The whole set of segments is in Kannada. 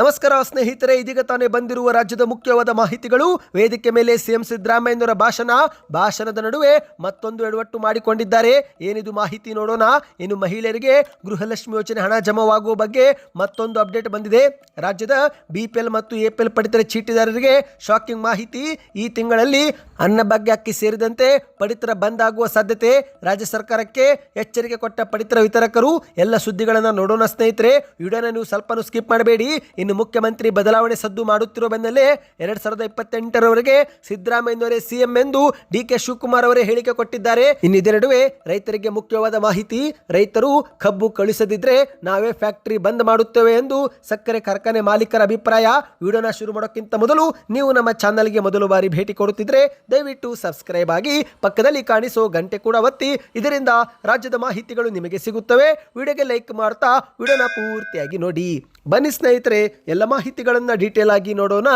ನಮಸ್ಕಾರ ಸ್ನೇಹಿತರೆ, ಇದೀಗ ತಾನೇ ಬಂದಿರುವ ರಾಜ್ಯದ ಮುಖ್ಯವಾದ ಮಾಹಿತಿಗಳು. ವೇದಿಕೆ ಮೇಲೆ ಸಿಎಂ ಸಿದ್ದರಾಮಯ್ಯನವರ ಭಾಷಣ. ಭಾಷಣದ ನಡುವೆ ಮತ್ತೊಂದು ಎಡವಟ್ಟು ಮಾಡಿಕೊಂಡಿದ್ದಾರೆ. ಏನಿದು ಮಾಹಿತಿ ನೋಡೋಣ. ಇನ್ನು ಮಹಿಳೆಯರಿಗೆ ಗೃಹಲಕ್ಷ್ಮಿ ಯೋಜನೆ ಹಣ ಜಮಾವಾಗುವ ಬಗ್ಗೆ ಮತ್ತೊಂದು ಅಪ್ಡೇಟ್ ಬಂದಿದೆ. ರಾಜ್ಯದ ಬಿಪಿಎಲ್ ಮತ್ತು ಎಪಿಎಲ್ ಪಡಿತರ ಚೀಟಿದಾರರಿಗೆ ಶಾಕಿಂಗ್ ಮಾಹಿತಿ. ಈ ತಿಂಗಳಲ್ಲಿ ಅನ್ನಭಾಗ್ಯ ಅಕ್ಕಿ ಸೇರಿದಂತೆ ಪಡಿತರ ಬಂದ್ ಆಗುವ ಸಾಧ್ಯತೆ. ರಾಜ್ಯ ಸರ್ಕಾರಕ್ಕೆ ಎಚ್ಚರಿಕೆ ಕೊಟ್ಟ ಪಡಿತರ ವಿತರಕರು ಎಲ್ಲ ಸುದ್ದಿಗಳನ್ನು ನೋಡೋಣ ಸ್ನೇಹಿತರೆ. ವಿಡಿಯೋನ ನೀವು ಸ್ವಲ್ಪನೂ ಸ್ಕಿಪ್ ಮಾಡಬೇಡಿ. ಇನ್ನು ಮುಖ್ಯಮಂತ್ರಿ ಬದಲಾವಣೆ ಸದ್ದು ಮಾಡುತ್ತಿರುವ ಬೆನ್ನಲ್ಲೇ ಎರಡ್ ಸಾವಿರದ ಇಪ್ಪತ್ತೆಂಟರವರೆಗೆ ಸಿದ್ದರಾಮಯ್ಯನವರೇ ಸಿಎಂ ಎಂದು ಡಿ ಕೆ ಶಿವಕುಮಾರ್ ಅವರೇ ಹೇಳಿಕೆ ಕೊಟ್ಟಿದ್ದಾರೆ. ಇನ್ನು ಇದೇ ನಡುವೆ ರೈತರಿಗೆ ಮುಖ್ಯವಾದ ಮಾಹಿತಿ, ರೈತರು ಕಬ್ಬು ಕಳಿಸದಿದ್ರೆ ನಾವೇ ಫ್ಯಾಕ್ಟರಿ ಬಂದ್ ಮಾಡುತ್ತೇವೆ ಎಂದು ಸಕ್ಕರೆ ಕಾರ್ಖಾನೆ ಮಾಲೀಕರ ಅಭಿಪ್ರಾಯ. ವಿಡಿಯೋನ ಶುರು ಮಾಡೋಕ್ಕಿಂತ ಮೊದಲು ನೀವು ನಮ್ಮ ಚಾನಲ್ಗೆ ಮೊದಲು ಬಾರಿ ಭೇಟಿ ಕೊಡುತ್ತಿದ್ರೆ ದಯವಿಟ್ಟು ಸಬ್ಸ್ಕ್ರೈಬ್ ಆಗಿ ಪಕ್ಕದಲ್ಲಿ ಕಾಣಿಸೋ ಗಂಟೆ ಕೂಡ ಒತ್ತಿ. ಇದರಿಂದ ರಾಜ್ಯದ ಮಾಹಿತಿಗಳು ನಿಮಗೆ ಸಿಗುತ್ತವೆ. ವಿಡಿಯೋಗೆ ಲೈಕ್ ಮಾಡ್ತಾ, ವಿಡಿಯೋನ ಪೂರ್ತಿಯಾಗಿ ನೋಡಿ. ಬನ್ನಿ ಸ್ನೇಹಿತರೆ ಎಲ್ಲ ಮಾಹಿತಿಗಳನ್ನು ಡೀಟೇಲ್ ಆಗಿ ನೋಡೋಣ.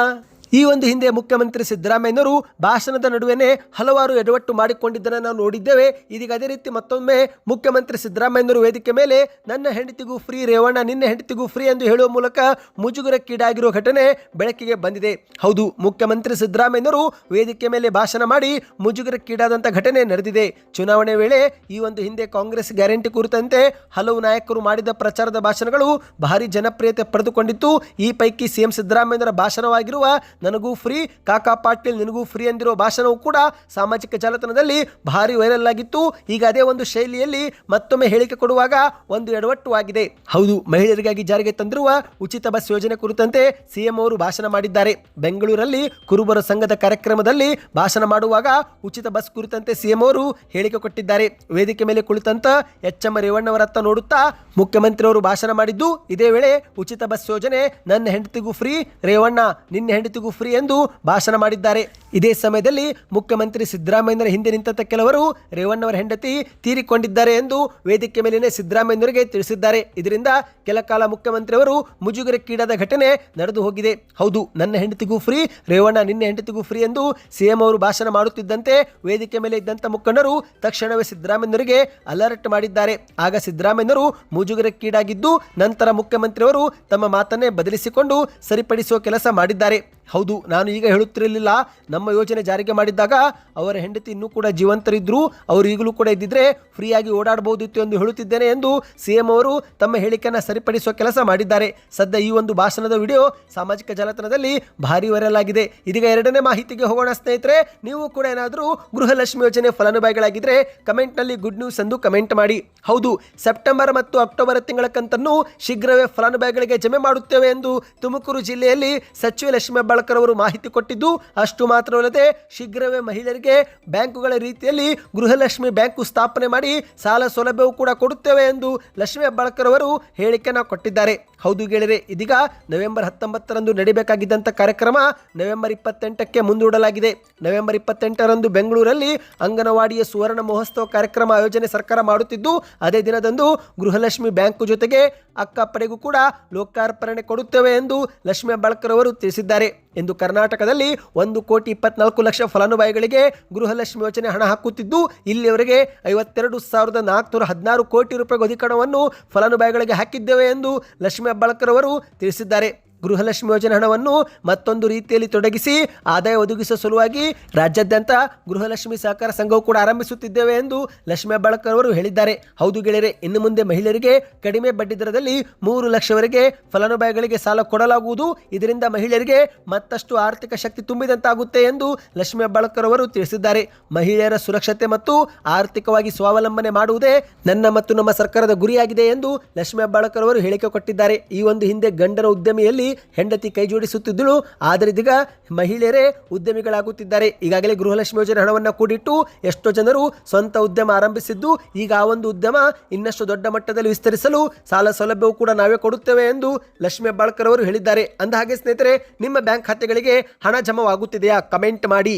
ಈ ಒಂದು ಹಿಂದೆ ಮುಖ್ಯಮಂತ್ರಿ ಸಿದ್ದರಾಮಯ್ಯನವರು ಭಾಷಣದ ನಡುವೆನೇ ಹಲವಾರು ಎಡವಟ್ಟು ಮಾಡಿಕೊಂಡಿದ್ದನ್ನು ನಾವು ನೋಡಿದ್ದೇವೆ. ಇದೀಗ ಅದೇ ರೀತಿ ಮತ್ತೊಮ್ಮೆ ಮುಖ್ಯಮಂತ್ರಿ ಸಿದ್ದರಾಮಯ್ಯನವರು ವೇದಿಕೆ ಮೇಲೆ ನನ್ನ ಹೆಂಡತಿಗೂ ಫ್ರೀ ರೇವಣ್ಣ, ನಿನ್ನ ಹೆಂಡತಿಗೂ ಫ್ರೀ ಎಂದು ಹೇಳುವ ಮೂಲಕ ಮುಜುಗರಕ್ಕೀಡಾಗಿರುವ ಘಟನೆ ಬೆಳಕಿಗೆ ಬಂದಿದೆ. ಹೌದು, ಮುಖ್ಯಮಂತ್ರಿ ಸಿದ್ದರಾಮಯ್ಯನವರು ವೇದಿಕೆ ಮೇಲೆ ಭಾಷಣ ಮಾಡಿ ಮುಜುಗರಕ್ಕೀಡಾದಂಥ ಘಟನೆ ನಡೆದಿದೆ. ಚುನಾವಣೆ ವೇಳೆ ಈ ಒಂದು ಹಿಂದೆ ಕಾಂಗ್ರೆಸ್ ಗ್ಯಾರಂಟಿ ಕುರಿತಂತೆ ಹಲವು ನಾಯಕರು ಮಾಡಿದ ಪ್ರಚಾರದ ಭಾಷಣಗಳು ಭಾರಿ ಜನಪ್ರಿಯತೆ ಪಡೆದುಕೊಂಡಿತ್ತು. ಈ ಪೈಕಿ ಸಿಎಂ ಸಿದ್ದರಾಮಯ್ಯನವರ ಭಾಷಣವಾಗಿರುವ ನನಗೂ ಫ್ರೀ, ಕಾಕಾ ಪಾಟೀಲ್ ನಿನಗೂ ಫ್ರೀ ಅಂದಿರೋ ಭಾಷಣವು ಕೂಡ ಸಾಮಾಜಿಕ ಜಾಲತಾಣದಲ್ಲಿ ಭಾರಿ ವೈರಲ್ ಆಗಿತ್ತು. ಈಗ ಅದೇ ಒಂದು ಶೈಲಿಯಲ್ಲಿ ಮತ್ತೊಮ್ಮೆ ಹೇಳಿಕೆ ಕೊಡುವಾಗ ಒಂದು ಎಡವಟ್ಟು ಆಗಿದೆ. ಹೌದು, ಮಹಿಳೆಯರಿಗಾಗಿ ಜಾರಿಗೆ ತಂದಿರುವ ಉಚಿತ ಬಸ್ ಯೋಜನೆ ಕುರಿತಂತೆ ಸಿಎಂ ಅವರು ಭಾಷಣ ಮಾಡಿದ್ದಾರೆ. ಬೆಂಗಳೂರಲ್ಲಿ ಕುರುಬರ ಸಂಘದ ಕಾರ್ಯಕ್ರಮದಲ್ಲಿ ಭಾಷಣ ಮಾಡುವಾಗ ಉಚಿತ ಬಸ್ ಕುರಿತಂತೆ ಸಿಎಂ ಅವರು ಹೇಳಿಕೆ ಕೊಟ್ಟಿದ್ದಾರೆ. ವೇದಿಕೆ ಮೇಲೆ ಕುಳಿತಂತ ಎಚ್ ಎಂ ರೇವಣ್ಣವರತ್ತ ನೋಡುತ್ತಾ ಮುಖ್ಯಮಂತ್ರಿ ಅವರು ಭಾಷಣ ಮಾಡಿದ್ದು, ಇದೇ ವೇಳೆ ಉಚಿತ ಬಸ್ ಯೋಜನೆ ನನ್ನ ಹೆಂಡತಿಗೂ ಫ್ರೀ. ರೇವಣ್ಣ, ನಿನ್ನ ಹೆಂಡತಿಗೂ ಫ್ರೀ ಎಂದು ಭಾಷಣ ಮಾಡಿದ್ದಾರೆ. ಇದೇ ಸಮಯದಲ್ಲಿ ಮುಖ್ಯಮಂತ್ರಿ ಸಿದ್ದರಾಮಯ್ಯರ ಹಿಂದೆ ನಿಂತ ಕೆಲವರು ರೇವಣ್ಣವರ ಹೆಂಡತಿ ತೀರಿಕೊಂಡಿದ್ದಾರೆ ಎಂದು ವೇದಿಕೆ ಮೇಲಿನ ಸಿದ್ದರಾಮಯ್ಯನವರಿಗೆ ತಿಳಿಸಿದ್ದಾರೆ. ಇದರಿಂದ ಕೆಲ ಕಾಲ ಮುಖ್ಯಮಂತ್ರಿಯವರು ಮುಜುಗರಕ್ಕೀಡಾದ ಘಟನೆ ನಡೆದು ಹೋಗಿದೆ. ಹೌದು, ನನ್ನ ಹೆಂಡತಿಗೂ ಫ್ರೀ ರೇವಣ್ಣ ನಿನ್ನ ಹೆಂಡತಿಗೂ ಫ್ರೀ ಎಂದು ಸಿಎಂ ಅವರು ಭಾಷಣ ಮಾಡುತ್ತಿದ್ದಂತೆ ವೇದಿಕೆ ಮೇಲೆ ಇದ್ದಂಥ ಮುಖಂಡರು ತಕ್ಷಣವೇ ಸಿದ್ದರಾಮಯ್ಯನವರಿಗೆ ಅಲರ್ಟ್ ಮಾಡಿದ್ದಾರೆ. ಆಗ ಸಿದ್ದರಾಮಯ್ಯನವರು ಮುಜುಗರಕ್ಕೀಡಾಗಿದ್ದು ನಂತರ ಮುಖ್ಯಮಂತ್ರಿಯವರು ತಮ್ಮ ಮಾತನ್ನೇ ಬದಲಿಸಿಕೊಂಡು ಸರಿಪಡಿಸುವ ಕೆಲಸ ಮಾಡಿದ್ದಾರೆ. ಹೌದು, ನಾನು ಈಗ ಹೇಳುತ್ತಿರಲಿಲ್ಲ. ನಮ್ಮ ಯೋಜನೆ ಜಾರಿಗೆ ಮಾಡಿದ್ದಾಗ ಅವರ ಹೆಂಡತಿ ಇನ್ನೂ ಕೂಡ ಜೀವಂತರಿದ್ದರು ಅವರು ಈಗಲೂ ಕೂಡ ಇದ್ದಿದ್ರೆ ಫ್ರೀಯಾಗಿ ಓಡಾಡಬಹುದಿತ್ತು ಎಂದು ಹೇಳುತ್ತಿದ್ದೇನೆ ಎಂದು ಸಿಎಂ ಅವರು ತಮ್ಮ ಹೇಳಿಕೆಯನ್ನು ಸರಿಪಡಿಸುವ ಕೆಲಸ ಮಾಡಿದ್ದಾರೆ. ಸದ್ಯ ಈ ಒಂದು ಭಾಷಣದ ವಿಡಿಯೋ ಸಾಮಾಜಿಕ ಜಾಲತಾಣದಲ್ಲಿ ಭಾರಿ ವೈರಲ್ ಆಗಿದೆ. ಇದೀಗ ಎರಡನೇ ಮಾಹಿತಿಗೆ ಹೋಗೋಣ ಸ್ನೇಹಿತರೆ, ನೀವು ಕೂಡ ಏನಾದರೂ ಗೃಹಲಕ್ಷ್ಮಿ ಯೋಜನೆ ಫಲಾನುಭವಿಗಳಾಗಿದ್ದರೆ ಕಮೆಂಟ್ನಲ್ಲಿ ಗುಡ್ ನ್ಯೂಸ್ ಎಂದು ಕಮೆಂಟ್ ಮಾಡಿ. ಹೌದು, ಸೆಪ್ಟೆಂಬರ್ ಮತ್ತು ಅಕ್ಟೋಬರ್ ತಿಂಗಳ ಕಂತನ್ನು ಶೀಘ್ರವೇ ಫಲಾನುಭವಿಗಳಿಗೆ ಜಮೆ ಮಾಡುತ್ತೇವೆ ಎಂದು ತುಮಕೂರು ಜಿಲ್ಲೆಯಲ್ಲಿ ಸಚಿವ ಲಕ್ಷ್ಮೀ ಹೆಬ್ಬಾಳ್ಕರ್ ಅವರು ಮಾಹಿತಿ ಕೊಟ್ಟಿದ್ದು ಅಷ್ಟು ಮಾತ್ರವಲ್ಲದೆ ಶೀಘ್ರವೇ ಮಹಿಳೆಯರಿಗೆ ಬ್ಯಾಂಕುಗಳ ರೀತಿಯಲ್ಲಿ ಗೃಹಲಕ್ಷ್ಮಿ ಬ್ಯಾಂಕು ಸ್ಥಾಪನೆ ಮಾಡಿ ಸಾಲ ಸೌಲಭ್ಯವೂ ಕೂಡ ಕೊಡುತ್ತೇವೆ ಎಂದು ಲಕ್ಷ್ಮಿ ಹೆಬ್ಬಾಳ್ಕರ್ ಅವರು ಹೇಳಿಕೆಯನ್ನು ಕೊಟ್ಟಿದ್ದಾರೆ. ಹೌದು ಗೆಳೆಯರೆ, ಇದೀಗ ನವೆಂಬರ್ ಹತ್ತೊಂಬತ್ತರಂದು ನಡೀಬೇಕಾಗಿದ್ದಂಥ ಕಾರ್ಯಕ್ರಮ ನವೆಂಬರ್ ಇಪ್ಪತ್ತೆಂಟಕ್ಕೆ ಮುಂದೂಡಲಾಗಿದೆ. ನವೆಂಬರ್ ಇಪ್ಪತ್ತೆಂಟರಂದು ಬೆಂಗಳೂರಲ್ಲಿ ಅಂಗನವಾಡಿಯ ಸುವರ್ಣ ಮಹೋತ್ಸವ ಕಾರ್ಯಕ್ರಮ ಆಯೋಜನೆ ಸರ್ಕಾರ ಮಾಡುತ್ತಿದ್ದು, ಅದೇ ದಿನದಂದು ಗೃಹಲಕ್ಷ್ಮಿ ಬ್ಯಾಂಕು ಜೊತೆಗೆ ಅಕ್ಕಪಡೆಗೂ ಕೂಡ ಲೋಕಾರ್ಪಣೆ ಕೊಡುತ್ತೇವೆ ಎಂದು ಲಕ್ಷ್ಮಿ ಹೆಬ್ಬಾಳ್ಕರ್ ಅವರು ತಿಳಿಸಿದ್ದಾರೆ. ಎಂದು ಕರ್ನಾಟಕದಲ್ಲಿ ಒಂದು ಕೋಟಿ ಇಪ್ಪತ್ನಾಲ್ಕು ಲಕ್ಷ ಫಲಾನುಭವಿಗಳಿಗೆ ಗೃಹಲಕ್ಷ್ಮಿ ಯೋಜನೆ ಹಣ ಹಾಕುತ್ತಿದ್ದು, ಇಲ್ಲಿಯವರೆಗೆ ಐವತ್ತೆರಡು ಸಾವಿರದ ನಾಲ್ಕುನೂರ ಹದಿನಾರು ಕೋಟಿ ರೂಪಾಯಿ ಅಧಿಕಣವನ್ನು ಫಲಾನುಭವಿಗಳಿಗೆ ಹಾಕಿದ್ದೇವೆ ಎಂದು ಲಕ್ಷ್ಮೀ ಹೆಬ್ಬಾಳ್ಕರ್ ಅವರು ತಿಳಿಸಿದ್ದಾರೆ. ಗೃಹಲಕ್ಷ್ಮಿ ಯೋಜನೆ ಹಣವನ್ನು ಮತ್ತೊಂದು ರೀತಿಯಲ್ಲಿ ತೊಡಗಿಸಿ ಆದಾಯ ಒದಗಿಸುವ ಸಲುವಾಗಿ ರಾಜ್ಯಾದ್ಯಂತ ಗೃಹಲಕ್ಷ್ಮಿ ಸಹಕಾರ ಸಂಘವು ಕೂಡ ಆರಂಭಿಸುತ್ತಿದ್ದೇವೆ ಎಂದು ಲಕ್ಷ್ಮಿ ಹೆಬ್ಬಾಳ್ಕರ್ ಅವರು ಹೇಳಿದ್ದಾರೆ. ಹೌದು ಗೆಳೆಯರೆ, ಇನ್ನು ಮುಂದೆ ಮಹಿಳೆಯರಿಗೆ ಕಡಿಮೆ ಬಡ್ಡಿ ದರದಲ್ಲಿ ಮೂರು ಲಕ್ಷವರೆಗೆ ಫಲಾನುಭವಿಗಳಿಗೆ ಸಾಲ ಕೊಡಲಾಗುವುದು. ಇದರಿಂದ ಮಹಿಳೆಯರಿಗೆ ಮತ್ತಷ್ಟು ಆರ್ಥಿಕ ಶಕ್ತಿ ತುಂಬಿದಂತಾಗುತ್ತೆ ಎಂದು ಲಕ್ಷ್ಮಿ ಹೆಬ್ಬಾಳ್ಕರ್ ಅವರು ತಿಳಿಸಿದ್ದಾರೆ. ಮಹಿಳೆಯರ ಸುರಕ್ಷತೆ ಮತ್ತು ಆರ್ಥಿಕವಾಗಿ ಸ್ವಾವಲಂಬನೆ ಮಾಡುವುದೇ ನನ್ನ ಮತ್ತು ನಮ್ಮ ಸರ್ಕಾರದ ಗುರಿಯಾಗಿದೆ ಎಂದು ಲಕ್ಷ್ಮಿ ಹೆಬ್ಬಾಳ್ಕರ್ ಅವರು ಹೇಳಿಕೆ ಕೊಟ್ಟಿದ್ದಾರೆ. ಈ ಒಂದು ಹಿಂದೆ ಗಂಡರ ಉದ್ಯಮಿಯಲ್ಲಿ ಹೆಂಡತಿ ಕೈ ಜೋಡಿಸುತ್ತಿದ್ದಳು. ಆದರೆ ಇದೀಗ ಮಹಿಳೆಯರೇ ಉದ್ಯಮಿಗಳಾಗುತ್ತಿದ್ದಾರೆ. ಈಗಾಗಲೇ ಗೃಹಲಕ್ಷ್ಮಿ ಯೋಜನೆ ಹಣವನ್ನು ಕೂಡಿಟ್ಟು ಎಷ್ಟೋ ಜನರು ಸ್ವಂತ ಉದ್ಯಮ ಆರಂಭಿಸಿದ್ದು. ಈಗ ಆ ಒಂದು ಉದ್ಯಮ ಇನ್ನಷ್ಟು ದೊಡ್ಡ ಮಟ್ಟದಲ್ಲಿ ವಿಸ್ತರಿಸಲು ಸಾಲ ಸೌಲಭ್ಯವು ಕೂಡ ನಾವೇ ಕೊಡುತ್ತೇವೆ ಎಂದು ಲಕ್ಷ್ಮೀ ಬಾಳ್ಕರ್ ಅವರು ಹೇಳಿದ್ದಾರೆ. ಅಂದ ಹಾಗೆ ಸ್ನೇಹಿತರೆ, ನಿಮ್ಮ ಬ್ಯಾಂಕ್ ಖಾತೆಗಳಿಗೆ ಹಣ ಜಮಾವಾಗುತ್ತಿದೆಯಾ? ಕಮೆಂಟ್ ಮಾಡಿ.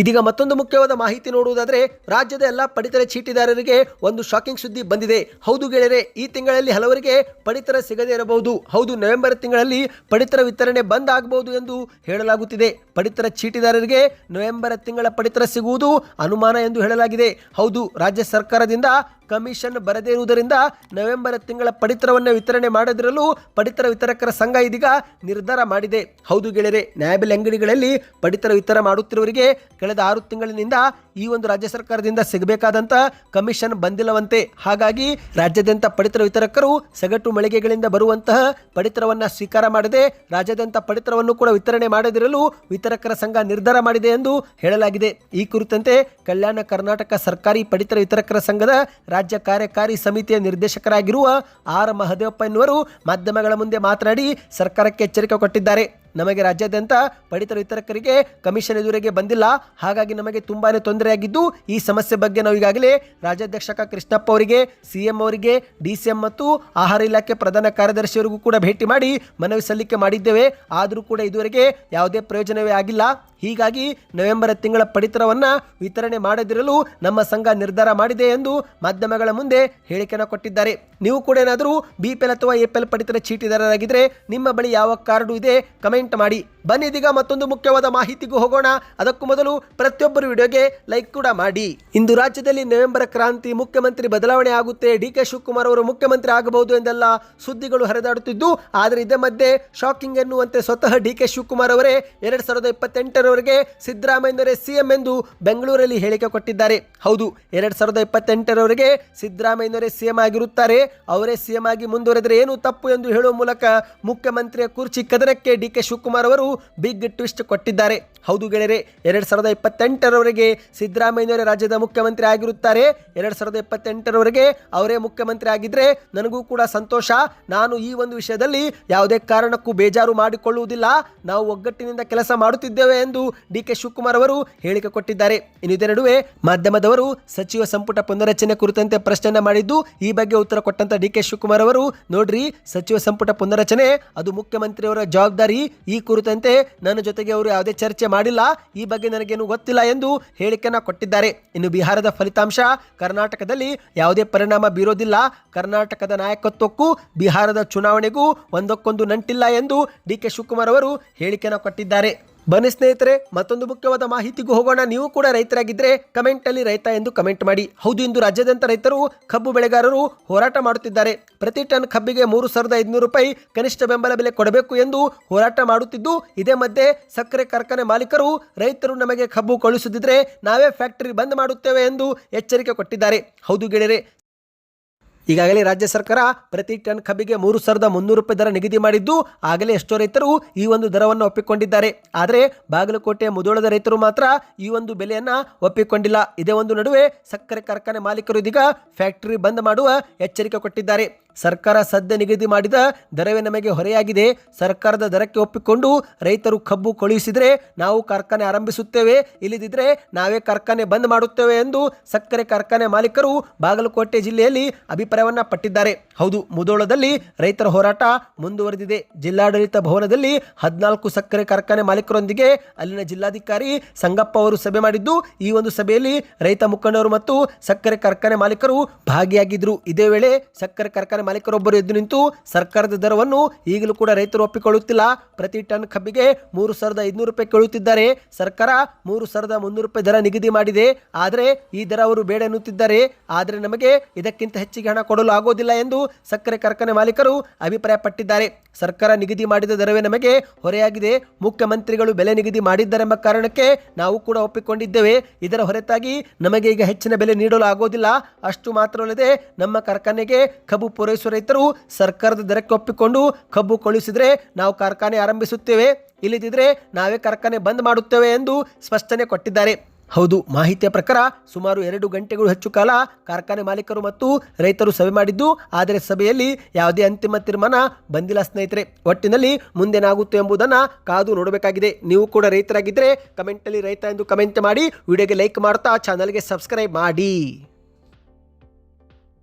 ಇದೀಗ ಮತ್ತೊಂದು ಮುಖ್ಯವಾದ ಮಾಹಿತಿ ನೋಡುವುದಾದರೆ ರಾಜ್ಯದ ಎಲ್ಲ ಪಡಿತರ ಚೀಟಿದಾರರಿಗೆ ಒಂದು ಶಾಕಿಂಗ್ ಸುದ್ದಿ ಬಂದಿದೆ. ಹೌದು ಗೆಳೆಯರೆ, ಈ ತಿಂಗಳಲ್ಲಿ ಹಲವರಿಗೆ ಪಡಿತರ ಸಿಗದೇ ಇರಬಹುದು. ಹೌದು, ನವೆಂಬರ್ ತಿಂಗಳಲ್ಲಿ ಪಡಿತರ ವಿತರಣೆ ಬಂದ್ ಆಗಬಹುದು ಎಂದು ಹೇಳಲಾಗುತ್ತಿದೆ. ಪಡಿತರ ಚೀಟಿದಾರರಿಗೆ ನವೆಂಬರ್ ತಿಂಗಳ ಪಡಿತರ ಸಿಗುವುದು ಅನುಮಾನ ಎಂದು ಹೇಳಲಾಗಿದೆ. ಹೌದು, ರಾಜ್ಯ ಸರ್ಕಾರದಿಂದ ಕಮಿಷನ್ ಬರದೇ ಇರುವುದರಿಂದ ನವೆಂಬರ್ ತಿಂಗಳ ಪಡಿತರವನ್ನು ವಿತರಣೆ ಮಾಡದಿರಲು ಪಡಿತರ ವಿತರಕರ ಸಂಘ ಇದೀಗ ನಿರ್ಧಾರ ಮಾಡಿದೆ. ಹೌದು ಗೆಳೆಯರೆ ನ್ಯಾಯಬೆಲೆ ಅಂಗಡಿಗಳಲ್ಲಿ ಪಡಿತರ ವಿತರ ಮಾಡುತ್ತಿರುವವರಿಗೆ ಕಳೆದ ಆರು ತಿಂಗಳಿನಿಂದ ಈ ಒಂದು ರಾಜ್ಯ ಸರ್ಕಾರದಿಂದ ಸಿಗಬೇಕಾದಂಥ ಕಮಿಷನ್ ಬಂದಿಲ್ಲವಂತೆ. ಹಾಗಾಗಿ ರಾಜ್ಯಾದ್ಯಂತ ಪಡಿತರ ವಿತರಕರು ಸಗಟು ಮಳಿಗೆಗಳಿಂದ ಬರುವಂತಹ ಪಡಿತರವನ್ನು ಸ್ವೀಕಾರ ಮಾಡದೆ ರಾಜ್ಯಾದ್ಯಂತ ಪಡಿತರವನ್ನು ಕೂಡ ವಿತರಣೆ ಮಾಡದಿರಲು ವಿತರಕರ ಸಂಘ ನಿರ್ಧಾರ ಮಾಡಿದೆ ಎಂದು ಹೇಳಲಾಗಿದೆ. ಈ ಕುರಿತಂತೆ ಕಲ್ಯಾಣ ಕರ್ನಾಟಕ ಸರ್ಕಾರಿ ಪಡಿತರ ವಿತರಕರ ಸಂಘದ ರಾಜ್ಯ ಕಾರ್ಯಕಾರಿ ಸಮಿತಿಯ ನಿರ್ದೇಶಕರಾಗಿರುವ ಆರ್ ಮಹದೇವಪ್ಪ ಎನ್ನುವರು ಮಾಧ್ಯಮಗಳ ಮುಂದೆ ಮಾತನಾಡಿ ಸರ್ಕಾರಕ್ಕೆ ಎಚ್ಚರಿಕೆ ಕೊಟ್ಟಿದ್ದಾರೆ. ನಮಗೆ ರಾಜ್ಯಾದ್ಯಂತ ಪಡಿತರ ವಿತರಕರಿಗೆ ಕಮಿಷನ್ ಇದುವರೆಗೆ ಬಂದಿಲ್ಲ. ಹಾಗಾಗಿ ನಮಗೆ ತುಂಬಾ ತೊಂದರೆಯಾಗಿದ್ದು, ಈ ಸಮಸ್ಯೆ ಬಗ್ಗೆ ನಾವು ಈಗಾಗಲೇ ರಾಜ್ಯಾಧ್ಯಕ್ಷಕ ಕೃಷ್ಣಪ್ಪ ಅವರಿಗೆ ಸಿಎಂ ಅವರಿಗೆ, ಡಿ ಮತ್ತು ಆಹಾರ ಇಲಾಖೆ ಪ್ರಧಾನ ಕಾರ್ಯದರ್ಶಿಯವರಿಗೂ ಕೂಡ ಭೇಟಿ ಮಾಡಿ ಮನವಿ ಸಲ್ಲಿಕೆ ಮಾಡಿದ್ದೇವೆ. ಆದರೂ ಕೂಡ ಇದುವರೆಗೆ ಯಾವುದೇ ಪ್ರಯೋಜನವೇ ಆಗಿಲ್ಲ. ಹೀಗಾಗಿ ನವೆಂಬರ್ ತಿಂಗಳ ಪಡಿತರವನ್ನು ವಿತರಣೆ ಮಾಡದಿರಲು ನಮ್ಮ ಸಂಘ ನಿರ್ಧಾರ ಮಾಡಿದೆ ಎಂದು ಮಾಧ್ಯಮಗಳ ಮುಂದೆ ಹೇಳಿಕೆಯನ್ನು ಕೊಟ್ಟಿದ್ದಾರೆ. ನೀವು ಕೂಡ ಏನಾದರೂ ಬಿ ಪಿ ಎಲ್ ಅಥವಾ ಎ ಪಿ ಪಡಿತರ ಚೀಟಿದಾರರಾಗಿದ್ದರೆ ನಿಮ್ಮ ಬಳಿ ಯಾವ ಕಾರ್ಡು ಇದೆ? ಕಮೆಂಟ್ ಮಾಡಿ. ಬನ್ನಿ ಇದೀಗ ಮತ್ತೊಂದು ಮುಖ್ಯವಾದ ಮಾಹಿತಿಗೂ ಹೋಗೋಣ. ಅದಕ್ಕೂ ಮೊದಲು ಪ್ರತಿಯೊಬ್ಬರು ವಿಡಿಯೋಗೆ ಲೈಕ್ ಕೂಡ ಮಾಡಿ. ಇಂದು ರಾಜ್ಯದಲ್ಲಿ ನವೆಂಬರ್ ಕ್ರಾಂತಿ ಮುಖ್ಯಮಂತ್ರಿ ಬದಲಾವಣೆ ಆಗುತ್ತೆ. ಡಿ ಕೆ ಶಿವಕುಮಾರ್ ಅವರು ಮುಖ್ಯಮಂತ್ರಿ ಆಗಬಹುದು ಎಂದೆಲ್ಲ ಸುದ್ದಿಗಳು ಹರಿದಾಡುತ್ತಿದ್ದು, ಆದರೆ ಇದೇ ಮಧ್ಯೆ ಶಾಕಿಂಗ್ ಎನ್ನುವಂತೆ ಸ್ವತಃ ಡಿ ಕೆ ಶಿವಕುಮಾರ್ ಅವರೇ ಎರಡ್ ಸಾವಿರದ ಇಪ್ಪತ್ತೆಂಟರವರೆಗೆ ಸಿದ್ದರಾಮಯ್ಯನವರೇ ಸಿಎಂ ಎಂದು ಬೆಂಗಳೂರಲ್ಲಿ ಹೇಳಿಕೆ ಕೊಟ್ಟಿದ್ದಾರೆ. ಹೌದು, ಎರಡ್ ಸಾವಿರದ ಇಪ್ಪತ್ತೆಂಟರವರೆಗೆ ಸಿದ್ದರಾಮಯ್ಯನವರೇ ಸಿಎಂ ಆಗಿರುತ್ತಾರೆ. ಅವರೇ ಸಿಎಂ ಆಗಿ ಮುಂದುವರೆದರೆ ಏನು ತಪ್ಪು ಎಂದು ಹೇಳುವ ಮೂಲಕ ಮುಖ್ಯಮಂತ್ರಿಯ ಕುರ್ಚಿ ಕದನಕ್ಕೆ ಡಿ ಕೆ ಶಿವಕುಮಾರ್ ಅವರು ಬಿಗ್ ಟ್ವಿಸ್ಟ್ ಕೊಟ್ಟಿದ್ದಾರೆ. ಹೌದು ಗೆಳೆಯರೆ, ಎರಡು ಸಾವಿರದ ಇಪ್ಪತ್ತೆಂಟರವರೆಗೆ ಸಿದ್ದರಾಮಯ್ಯನವರೇ ರಾಜ್ಯದ ಮುಖ್ಯಮಂತ್ರಿ ಆಗಿರುತ್ತಾರೆ. ಎರಡು ಸಾವಿರದ ಇಪ್ಪತ್ತೆಂಟರವರೆಗೆ ಅವರೇ ಮುಖ್ಯಮಂತ್ರಿ ಆಗಿದ್ರೆ ನನಗೂ ಕೂಡ ಸಂತೋಷ. ನಾನು ಈ ಒಂದು ವಿಷಯದಲ್ಲಿ ಯಾವುದೇ ಕಾರಣಕ್ಕೂ ಬೇಜಾರು ಮಾಡಿಕೊಳ್ಳುವುದಿಲ್ಲ. ನಾವು ಒಗ್ಗಟ್ಟಿನಿಂದ ಕೆಲಸ ಮಾಡುತ್ತಿದ್ದೇವೆ ಎಂದು ಡಿ ಕೆ ಶಿವಕುಮಾರ್ ಅವರು ಹೇಳಿಕೆ ಕೊಟ್ಟಿದ್ದಾರೆ. ಇನ್ನು ಇದರ ನಡುವೆ ಮಾಧ್ಯಮದವರು ಸಚಿವ ಸಂಪುಟ ಪುನರಚನೆ ಕುರಿತಂತೆ ಪ್ರಶ್ನೆ ಮಾಡಿದ್ದು, ಈ ಬಗ್ಗೆ ಉತ್ತರ ಕೊಟ್ಟಂತ ಡಿ ಕೆ ಶಿವಕುಮಾರ್ ಅವರು, ನೋಡ್ರಿ, ಸಚಿವ ಸಂಪುಟ ಪುನರಚನೆ ಅದು ಮುಖ್ಯಮಂತ್ರಿಯವರ ಜವಾಬ್ದಾರಿ, ಈ ಕುರಿತಂತೆ ನನ್ನ ಜೊತೆಗೆ ಅವರು ಯಾವುದೇ ಚರ್ಚೆ ಮಾಡಿಲ್ಲ, ಈ ಬಗ್ಗೆ ನನಗೇನು ಗೊತ್ತಿಲ್ಲ ಎಂದು ಹೇಳಿಕೆಯನ್ನು ಕೊಟ್ಟಿದ್ದಾರೆ. ಇನ್ನು ಬಿಹಾರದ ಫಲಿತಾಂಶ, ಕರ್ನಾಟಕದಲ್ಲಿ ಯಾವುದೇ ಪರಿಣಾಮ ಬೀರೋದಿಲ್ಲ. ಕರ್ನಾಟಕದ ನಾಯಕತ್ವಕ್ಕೂ ಬಿಹಾರದ ಚುನಾವಣೆಗೂ ಒಂದಕ್ಕೊಂದು ನಂಟಿಲ್ಲ ಎಂದು ಡಿ ಕೆ ಶಿವಕುಮಾರ್ ಅವರು ಹೇಳಿಕೆಯನ್ನು ಕೊಟ್ಟಿದ್ದಾರೆ. ಬನ್ನಿ ಸ್ನೇಹಿತರೆ, ಮತ್ತೊಂದು ಮುಖ್ಯವಾದ ಮಾಹಿತಿಗೂ ಹೋಗೋಣ. ನೀವು ಕೂಡ ರೈತರಾಗಿದ್ದರೆ ಕಮೆಂಟ್ ಅಲ್ಲಿ ರೈತ ಎಂದು ಕಮೆಂಟ್ ಮಾಡಿ. ಹೌದು, ಇಂದು ರಾಜ್ಯಾದ್ಯಂತ ರೈತರು, ಕಬ್ಬು ಬೆಳೆಗಾರರು ಹೋರಾಟ ಮಾಡುತ್ತಿದ್ದಾರೆ. ಪ್ರತಿ ಟನ್ ಕಬ್ಬಿಗೆ ಮೂರು ಸಾವಿರದ ಐದುನೂರು ರೂಪಾಯಿ ಕನಿಷ್ಠ ಬೆಂಬಲ ಬೆಲೆ ಕೊಡಬೇಕು ಎಂದು ಹೋರಾಟ ಮಾಡುತ್ತಿದ್ದು, ಇದೇ ಮಧ್ಯೆ ಸಕ್ಕರೆ ಕಾರ್ಖಾನೆ ಮಾಲೀಕರು, ರೈತರು ನಮಗೆ ಕಬ್ಬು ಕಳುಹಿಸುತ್ತಿದ್ರೆ ನಾವೇ ಫ್ಯಾಕ್ಟರಿ ಬಂದ್ ಮಾಡುತ್ತೇವೆ ಎಂದು ಎಚ್ಚರಿಕೆ ಕೊಟ್ಟಿದ್ದಾರೆ. ಹೌದು ಗೆಳೆಯರೆ ಈಗಾಗಲೇ ರಾಜ್ಯ ಸರ್ಕಾರ ಪ್ರತಿ ಟನ್ ಕಬ್ಬಿಗೆ ಮೂರು ಸಾವಿರದ ಮುನ್ನೂರು ರೂಪಾಯಿ ದರ ನಿಗದಿ ಮಾಡಿದ್ದು, ಆಗಲೇ ಎಷ್ಟೋ ರೈತರು ಈ ಒಂದು ದರವನ್ನು ಒಪ್ಪಿಕೊಂಡಿದ್ದಾರೆ. ಆದರೆ ಬಾಗಲಕೋಟೆ ಮುದೋಳದ ರೈತರು ಮಾತ್ರ ಈ ಒಂದು ಬೆಲೆಯನ್ನ ಒಪ್ಪಿಕೊಂಡಿಲ್ಲ. ಇದೇ ಒಂದು ನಡುವೆ ಸಕ್ಕರೆ ಕಾರ್ಖಾನೆ ಮಾಲೀಕರು ಇದೀಗ ಫ್ಯಾಕ್ಟರಿ ಬಂದ್ ಮಾಡುವ ಎಚ್ಚರಿಕೆ ಕೊಟ್ಟಿದ್ದಾರೆ. ಸರ್ಕಾರ ಸದ್ಯ ನಿಗದಿ ಮಾಡಿದ ದರವೇ ನಮಗೆ ಹೊರೆಯಾಗಿದೆ. ಸರ್ಕಾರದ ದರಕ್ಕೆ ಒಪ್ಪಿಕೊಂಡು ರೈತರು ಕಬ್ಬು ಕಳುಹಿಸಿದರೆ ನಾವು ಕಾರ್ಖಾನೆ ಆರಂಭಿಸುತ್ತೇವೆ. ಇಲ್ಲದಿದ್ದರೆ ನಾವೇ ಕಾರ್ಖಾನೆ ಬಂದ್ ಮಾಡುತ್ತೇವೆ ಎಂದು ಸಕ್ಕರೆ ಕಾರ್ಖಾನೆ ಮಾಲೀಕರು ಬಾಗಲಕೋಟೆ ಜಿಲ್ಲೆಯಲ್ಲಿ ಅಭಿಪ್ರಾಯವನ್ನು ಪಟ್ಟಿದ್ದಾರೆ. ಹೌದು, ಮುದೋಳದಲ್ಲಿ ರೈತರ ಹೋರಾಟ ಮುಂದುವರೆದಿದೆ. ಜಿಲ್ಲಾಡಳಿತ ಭವನದಲ್ಲಿ ಹದಿನಾಲ್ಕು ಸಕ್ಕರೆ ಕಾರ್ಖಾನೆ ಮಾಲೀಕರೊಂದಿಗೆ ಅಲ್ಲಿನ ಜಿಲ್ಲಾಧಿಕಾರಿ ಸಂಗಪ್ಪ ಅವರು ಸಭೆ ಮಾಡಿದ್ದು, ಈ ಒಂದು ಸಭೆಯಲ್ಲಿ ರೈತ ಮುಖಂಡರು ಮತ್ತು ಸಕ್ಕರೆ ಕಾರ್ಖಾನೆ ಮಾಲೀಕರು ಭಾಗಿಯಾಗಿದ್ದರು ಇದೇ ವೇಳೆ ಸಕ್ಕರೆ ಕಾರ್ಖಾನೆ ಮಾಲೀಕರೊಬ್ಬರು ಎದ್ದು ನಿಂತು ಸರ್ಕಾರದ ದರವನ್ನು ಈಗಲೂ ಕೂಡ ರೈತರು ಒಪ್ಪಿಕೊಳ್ಳುತ್ತಿಲ್ಲ. ಪ್ರತಿ ಟನ್ ಕಬ್ಬಿಗೆ ಮೂರು ಸಾವಿರದ ಐದುನೂರು ರೂಪಾಯಿ ಕೇಳುತ್ತಿದ್ದಾರೆ. ಸರ್ಕಾರ ಮೂರು ಸಾವಿರದ ಮುನ್ನೂರು ರೂಪಾಯಿ ದರ ನಿಗದಿ ಮಾಡಿದೆ. ಆದರೆ ಈ ದರ ಅವರು ಬೇಡ ಎನ್ನುತ್ತಿದ್ದಾರೆ. ಆದರೆ ನಮಗೆ ಇದಕ್ಕಿಂತ ಹೆಚ್ಚಿಗೆ ಹಣ ಕೊಡಲು ಆಗೋದಿಲ್ಲ ಎಂದು ಸಕ್ಕರೆ ಕಾರ್ಖಾನೆ ಮಾಲೀಕರು ಅಭಿಪ್ರಾಯಪಟ್ಟಿದ್ದಾರೆ. ಸರ್ಕಾರ ನಿಗದಿ ಮಾಡಿದ ದರವೇ ನಮಗೆ ಹೊರೆಯಾಗಿದೆ. ಮುಖ್ಯಮಂತ್ರಿಗಳು ಬೆಲೆ ನಿಗದಿ ಮಾಡಿದ್ದಾರೆಂಬ ಕಾರಣಕ್ಕೆ ನಾವು ಕೂಡ ಒಪ್ಪಿಕೊಂಡಿದ್ದೇವೆ. ಇದರ ಹೊರತಾಗಿ ನಮಗೆ ಈಗ ಹೆಚ್ಚಿನ ಬೆಲೆ ನೀಡಲು ಆಗೋದಿಲ್ಲ. ಅಷ್ಟು ಮಾತ್ರವಲ್ಲದೆ ನಮ್ಮ ಕಾರ್ಖಾನೆಗೆ ಕಬ್ಬು ಪೂರೈಸುವ ರೈತರು ಸರ್ಕಾರದ ದರಕ್ಕೆ ಒಪ್ಪಿಕೊಂಡು ಕಬ್ಬು ಕಳುಹಿಸಿದರೆ ನಾವು ಕಾರ್ಖಾನೆ ಆರಂಭಿಸುತ್ತೇವೆ ಇಲ್ಲದಿದ್ದರೆ ನಾವೇ ಕಾರ್ಖಾನೆ ಬಂದ್ ಮಾಡುತ್ತೇವೆ ಎಂದು ಸ್ಪಷ್ಟನೆ ಕೊಟ್ಟಿದ್ದಾರೆ. ಹೌದು, ಮಾಹಿತಿಯ ಪ್ರಕಾರ ಸುಮಾರು ಎರಡು ಗಂಟೆಗಳು ಹೆಚ್ಚು ಕಾಲ ಕಾರ್ಖಾನೆ ಮಾಲೀಕರು ಮತ್ತು ರೈತರು ಸಭೆ ಮಾಡಿದ್ದು, ಆದರೆ ಸಭೆಯಲ್ಲಿ ಯಾವುದೇ ಅಂತಿಮ ತೀರ್ಮಾನ ಬಂದಿಲ್ಲ ಸ್ನೇಹಿತರೆ. ಒಟ್ಟಿನಲ್ಲಿ ಮುಂದೇನಾಗುತ್ತೆ ಎಂಬುದನ್ನು ಕಾದು ನೋಡಬೇಕಾಗಿದೆ. ನೀವು ಕೂಡ ರೈತರಾಗಿದ್ದರೆ ಕಮೆಂಟಲ್ಲಿ ರೈತ ಎಂದು ಕಮೆಂಟ್ ಮಾಡಿ, ವಿಡಿಯೋಗೆ ಲೈಕ್ ಮಾಡ್ತಾ ಚಾನಲ್ಗೆ ಸಬ್ಸ್ಕ್ರೈಬ್ ಮಾಡಿ.